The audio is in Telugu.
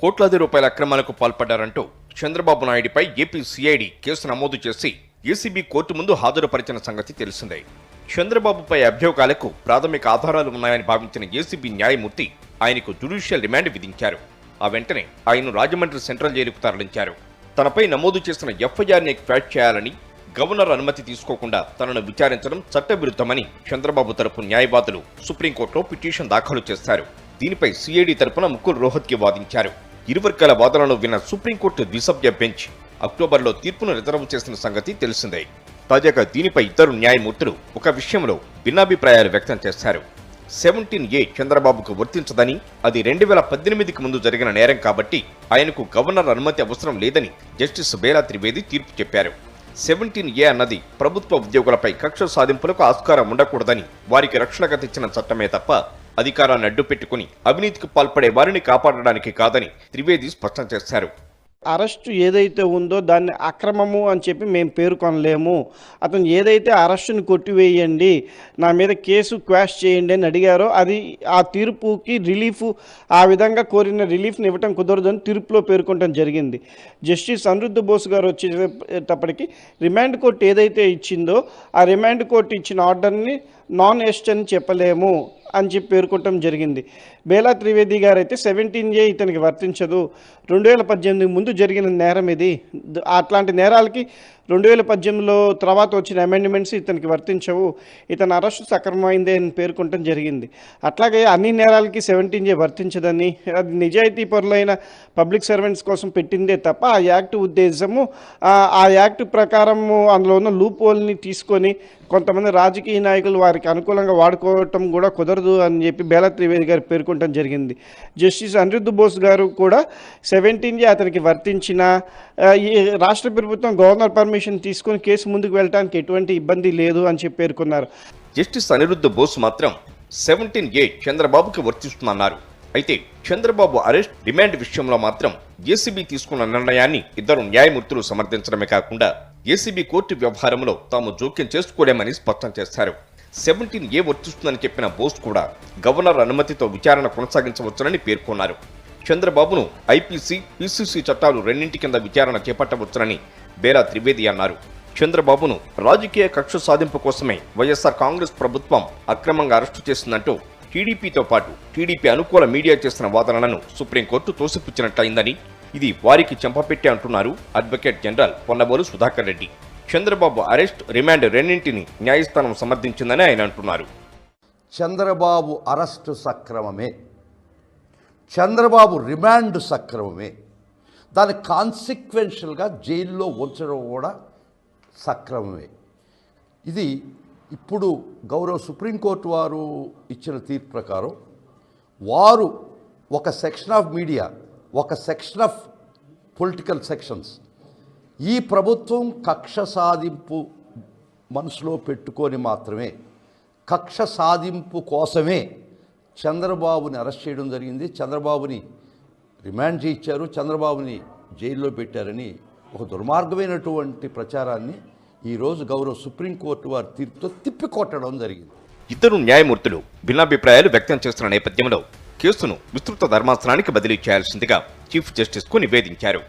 కోట్లాది రూపాయల అక్రమాలకు పాల్పడ్డారంటూ చంద్రబాబు నాయుడిపై ఏపీ సిఐడి కేసు నమోదు చేసి ఏసీబీ కోర్టు ముందు హాజరుపరిచిన సంగతి తెలిసిందే. చంద్రబాబుపై అభియోగాలకు ప్రాథమిక ఆధారాలు ఉన్నాయని భావించిన ఏసీబీ న్యాయమూర్తి ఆయనకు జ్యుడిషియల్ రిమాండ్ విధించారు. ఆ వెంటనే ఆయన్ను రాజమండ్రి సెంట్రల్ జైలుకు తరలించారు. తనపై నమోదు చేసిన ఎఫ్ఐఆర్ని ఫ్యాట్ చేయాలని గవర్నర్ అనుమతి తీసుకోకుండా తనను విచారించడం చట్టవిరుద్ధమని చంద్రబాబు తరపు న్యాయవాదులు సుప్రీంకోర్టులో పిటిషన్ దాఖలు చేశారు. దీనిపై సిఐడి తరపున ముకుల్ రోహత్కి వాదించారు. ఇరువర్గాల వాదనలు విన్న సుప్రీంకోర్టు ద్విసభ్య బెంచ్ అక్టోబర్లో తీర్పును రిజర్వ్ చేసిన సంగతి తెలిసిందే. తాజాగా దీనిపై ఇద్దరు న్యాయమూర్తులు ఒక విషయంలో భిన్నాభిప్రాయాలు వ్యక్తం చేశారు. సెవెంటీన్ ఏ చంద్రబాబుకు వర్తించదని అది రెండు వేల పద్దెనిమిదికి ముందు జరిగిన నేరం కాబట్టి ఆయనకు గవర్నర్ అనుమతి అవసరం లేదని జస్టిస్ బేలా త్రివేది తీర్పు చెప్పారు. సెవెంటీన్ ఏ అన్నది ప్రభుత్వ ఉద్యోగులపై కక్ష సాధింపులకు ఆస్కారం ఉండకూడదని వారికి రక్షణగా తెచ్చిన చట్టమే తప్ప అధికారాన్ని అడ్డు పెట్టుకుని అవినీతికి పాల్పడే వారిని కాపాడడానికి కాదని త్రివేది స్పష్టం చేశారు. అరెస్టు ఏదైతే ఉందో దాన్ని అక్రమము అని చెప్పి మేము పేర్కొనలేము. అతను ఏదైతే అరెస్టును కొట్టివేయండి నా మీద కేసు క్వాష్ చేయండి అని అడిగారో అది ఆ తీర్పుకి రిలీఫ్ ఆ విధంగా కోరిన రిలీఫ్ని ఇవ్వటం కుదరదని తీర్పులో పేర్కొనడం జరిగింది. జస్టిస్ అనిరుద్ధ బోస్ గారు వచ్చేటప్పటికి రిమాండ్ కోర్టు ఏదైతే ఇచ్చిందో ఆ రిమాండ్ కోర్టు ఇచ్చిన ఆర్డర్ని నాన్ ఎస్ట్ అని చెప్పలేము. అని చెప్పి పేర్కొనటం జరిగింది. బేలా త్రివేది గారు అయితే సెవెంటీన్ ఏ ఇతనికి వర్తించదు. రెండు వేల పద్దెనిమిది ముందు జరిగిన నేరం ఇది. అట్లాంటి నేరాలకి రెండు వేల పద్దెనిమిదిలో తర్వాత వచ్చిన అమెండ్మెంట్స్ ఇతనికి వర్తించవు. ఇతని అరెస్టు సక్రమమైందే అని పేర్కొనటం జరిగింది. అట్లాగే అన్ని నేరాలకి సెవెంటీన్ వర్తించదని అది నిజాయితీ పరులైన పబ్లిక్ సర్వెంట్స్ కోసం పెట్టిందే తప్ప ఆ యాక్ట్ ఉద్దేశము ఆ, యాక్ట్ ప్రకారము అందులో ఉన్న లూప్ హోల్ని తీసుకొని కొంతమంది రాజకీయ నాయకులు వారికి అనుకూలంగా వాడుకోవటం కూడా కుదరదు అని చెప్పి బేలా త్రివేది గారు పేర్కొనటం జరిగింది. జస్టిస్ అనిరుద్ధ్ బోస్ గారు కూడా సెవెంటీన్ అతనికి వర్తించిన ఈ రాష్ట్ర ప్రభుత్వం గవర్నర్ ఇన్ఫర్మేషన్ తీసుకొని కేసు ముందుకు వెళ్ళడానికి ఎటువంటి ఇబ్బంది లేదు అని చెప్పి పేర్కొన్నారు. జస్టిస్ అనిరుద్ధ బోస్ మాత్రం సెవెంటీన్ ఏ చంద్రబాబుకి వర్తిస్తుందన్నారు. అయితే చంద్రబాబు అరెస్ట్ డిమాండ్ విషయంలో మాత్రం ఏసీబీ తీసుకున్న నిర్ణయాన్ని ఇద్దరు న్యాయమూర్తులు సమర్థించడమే కాకుండా ఏసీబీ కోర్టు వ్యవహారంలో తాము జోక్యం చేసుకోలేమని స్పష్టం చేశారు. సెవెంటీన్ ఏ వర్తిస్తుందని చెప్పిన బోస్ కూడా గవర్నర్ అనుమతితో విచారణ కొనసాగించవచ్చునని పేర్కొన్నారు. చంద్రబాబును ఐపీసీ పీసీసీ చట్టాలు రెండింటి కింద విచారణ చేపట్టవచ్చునని బేలా త్రివేది అన్నారు. చంద్రబాబును రాజకీయ కక్ష సాధింపు కోసమే వైఎస్ఆర్ కాంగ్రెస్ ప్రభుత్వం అక్రమంగా అరెస్టు చేసిందంటూ టీడీపీతో పాటు టీడీపీ అనుకూల మీడియా చేసిన వాదనలను సుప్రీంకోర్టు తోసిపుచ్చినట్లయిందని ఇది వారికి చెంపపెట్టి అంటున్నారు advocate general Ponnavolu Sudhakar Reddy. Chandrababu arrest remand రెండింటిని న్యాయస్థానం సమర్థించిందని ఆయన అంటున్నారు. చంద్రబాబు అరెస్టు సక్రమమే. చంద్రబాబు రిమాండ్ సక్రమమే. దాని కాన్సిక్వెన్షియల్గా జైల్లో ఉంచడం కూడా సక్రమమే. ఇది ఇప్పుడు గౌరవ సుప్రీంకోర్టు వారు ఇచ్చిన తీర్పు ప్రకారం వారు ఒక సెక్షన్ ఆఫ్ మీడియా ఒక సెక్షన్ ఆఫ్ పొలిటికల్ సెక్షన్స్ ఈ ప్రభుత్వం కక్ష సాధింపు మనసులో పెట్టుకొని మాత్రమే కక్ష సాధింపు కోసమే చంద్రబాబుని అరెస్ట్ చేయడం జరిగింది. చంద్రబాబుని రిమాండ్ చేయించారు చంద్రబాబుని జైల్లో పెట్టారని ఒక దుర్మార్గమైనటువంటి ప్రచారాన్ని ఈరోజు గౌరవ సుప్రీంకోర్టు వారి తీర్పుతో తిప్పికొట్టడం జరిగింది. ఇద్దరు న్యాయమూర్తులు భిన్నాభిప్రాయాలు వ్యక్తం చేస్తున్న నేపథ్యంలో కేసును విస్తృత ధర్మాసనానికి బదిలీ చేయాల్సిందిగా చీఫ్ జస్టిస్కు నివేదించారు.